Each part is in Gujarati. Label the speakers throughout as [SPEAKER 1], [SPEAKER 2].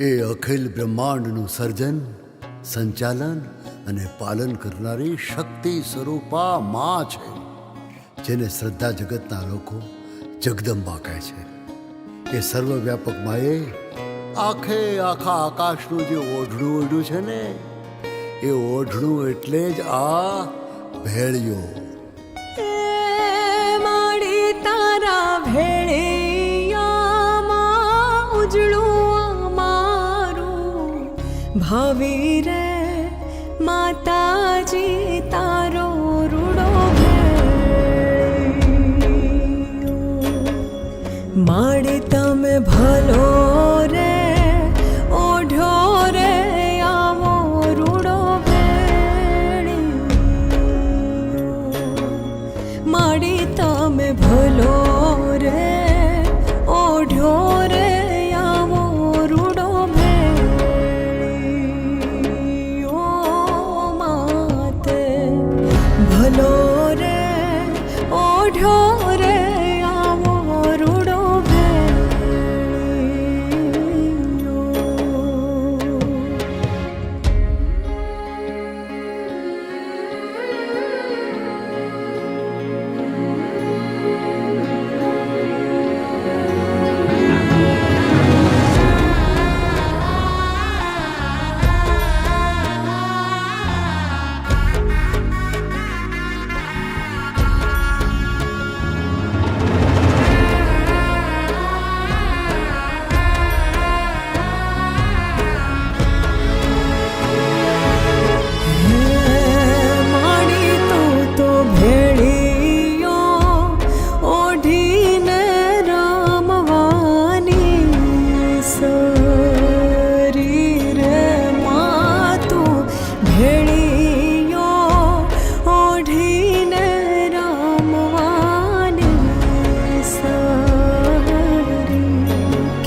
[SPEAKER 1] એ અખિલ બ્રહ્માંડનું સર્જન, સંચાલન અને પાલન કરનારી શક્તિ સ્વરૂપા મા છે, જેને શ્રદ્ધા જગતના લોકો જગદંબા કહે છે. એ સર્વવ્યાપક માએ આખે આખા આકાશનું જે ઓઢણું ઓઢ્યું છે ને, એ ઓઢણું એટલે જ આ ભેળિયો.
[SPEAKER 2] માડી ભાવિ રે, માતાજી, તારો રૂડો. માડી તમે ભલો રે, ઓઢો રે, આવો રૂડો. માડી તમે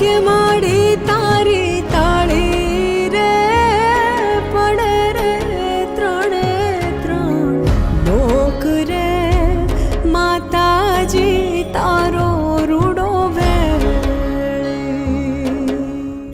[SPEAKER 2] give up